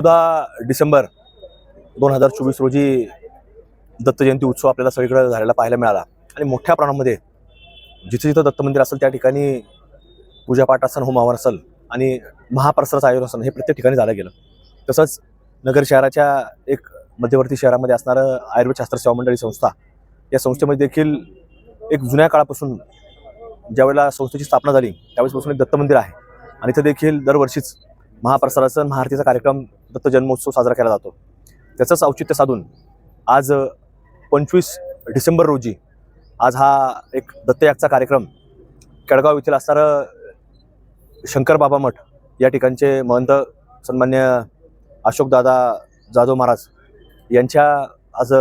चौदा डिसेंबर दोन हजार चोवीस रोजी दत्त जयंती उत्सव आपल्याला सगळीकडे झालेला पाहायला मिळाला. आणि मोठ्या प्रमाणामध्ये जिथे जिथं दत्त मंदिर असेल त्या ठिकाणी पूजापाठ असेल होमावर असेल आणि महाप्रसाराचं आयोजन असेल हे प्रत्येक ठिकाणी झालं गेलं. तसंच नगर शहराच्या एक मध्यवर्ती शहरामध्ये असणारं आयुर्वेद शास्त्र सेवा मंडळी संस्था या संस्थेमध्ये देखील एक जुन्या काळापासून ज्यावेळेला संस्थेची स्थापना झाली त्यावेळेसपासून एक दत्त मंदिर आहे. आणि इथं देखील दरवर्षीच महाप्रसाराचं महाआरतीचा कार्यक्रम दत्त जन्मोत्सव साजरा केला जातो. त्याचंच औचित्य साधून आज पंचवीस डिसेंबर रोजी आज हा एक दत्तयागचा कार्यक्रम केडगाव येथील असणारं शंकर बाबा मठ या ठिकाणचे महंत सन्मान्य अशोकदादा जाधव महाराज यांच्या आज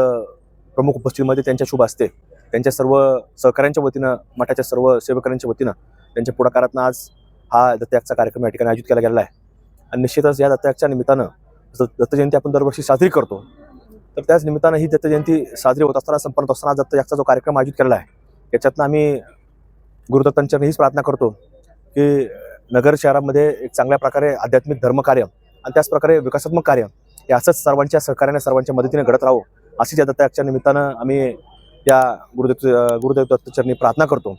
प्रमुख उपस्थितीमध्ये त्यांच्या शुभ असते त्यांच्या सर्व सहकाऱ्यांच्या वतीनं मठाच्या सर्व सेवकांच्या वतीनं त्यांच्या पुढाकारातनं आज हा दत्तयागचा कार्यक्रम या ठिकाणी आयोजित केला गेलेला आहे. आणि निश्चितच या दत्तयागच्या निमित्तानं द- दत्तजयंती आपण दरवर्षी साजरी करतो तर त्याच निमित्तानं ही दत्तजयंती साजरी होत असताना संपन्न असताना असताना दत्तयागचा जो कार्यक्रम आयोजित केलेला आहे याच्यातनं आम्ही गुरुदत्तांच्या हीच प्रार्थना करतो की नगर शहरामध्ये एक चांगल्या प्रकारे आध्यात्मिक धर्मकार्य आणि त्याचप्रकारे विकासात्मक कार्य हे असंच सर्वांच्या सहकार्याने सर्वांच्या मदतीने घडत राहो अशीच या दत्तयागच्या निमित्तानं आम्ही या गुरुदेव गुरुदेव दत्तचरणी प्रार्थना करतो.